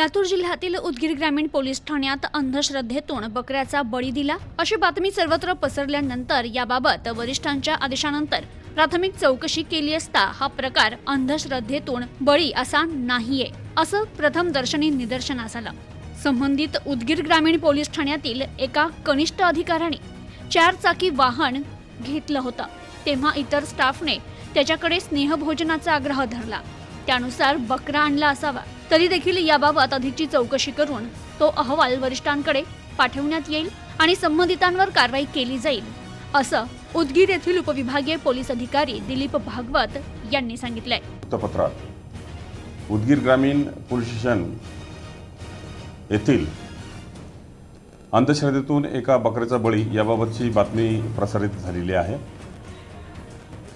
लातूर जिल्ह्यातील उदगीर ग्रामीण पोलीस ठाण्यात अंधश्रद्धेतून बकऱ्याचा बळी दिला. अशी बातमी सर्वत्र पसरल्यानंतर याबाबत वरिष्ठांच्या आदेशानंतर प्राथमिक चौकशी केली असता हा प्रकार अंधश्रद्धेतून बळी असा नाहीये असं प्रथम दर्शनी निदर्शनास आलं संबंधित उदगीर ग्रामीण पोलीस ठाण्यातील एका कनिष्ठ अधिकाऱ्याने चार चाकी वाहन घेतलं होतं. तेव्हा इतर स्टाफने त्याच्याकडे स्नेहभोजनाचा आग्रह धरला. त्यानुसार बकरा आणला असावा. तरी देखील याबाबत अधिकची चौकशी करून तो अहवाल वरिष्ठांकडे पाठवण्यात येईल आणि संबंधितांवर कारवाई केली जाईल असं उदगीर येथील उपविभागीय पोलीस अधिकारी दिलीप भागवत यांनी सांगितलंय. वृत्तपत्रात उदगीर ग्रामीण पोलीस स्टेशन येथील अंधश्रद्धेतून एका बकऱ्याचा बळी याबाबतची बातमी प्रसारित झालेली आहे.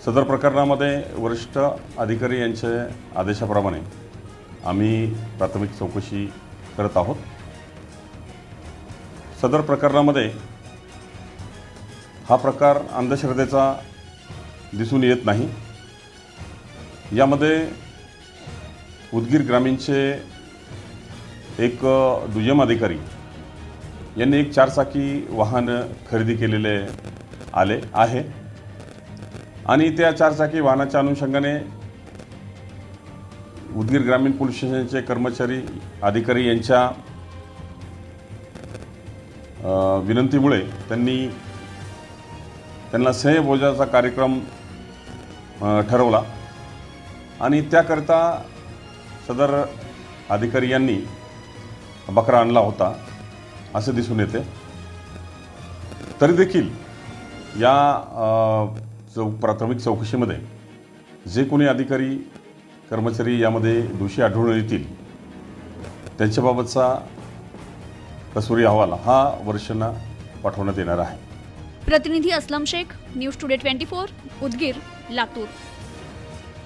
सदर प्रकरणामध्ये वरिष्ठ अधिकारी यांच्या आदेशाप्रमाणे आम्ही प्राथमिक चौकशी करत आहोत. सदर प्रकरणामध्ये हा प्रकार अंधश्रद्धेचा दिसून येत नाही. यामध्ये उदगीर ग्रामीणचे एक दुय्यम अधिकारी यांनी एक चारचाकी वाहन खरेदी केलेले आले आहे. आणि त्या चारचाकी वाहनाच्या अनुषंगाने उदगीर ग्रामीण पोलीस स्टेशनचे कर्मचारी अधिकारी यांच्या विनंतीमुळे त्यांनी त्यांना स्नेहभोजाचा कार्यक्रम ठरवला. आणि त्याकरता सदर अधिकारी यांनी बकरा आणला होता असे दिसून येते. तरी देखील या चौ प्राथमिक चौकशीमध्ये जे कोणी अधिकारी कर्मचारी यामध्ये दोषी आढळून येतील त्यांच्याबाबतचा कसुरी अहवाल हा वर्षांना पाठवण्यात येणार आहे. प्रतिनिधी Aslam Shaikh news today twenty four Udgir Latur.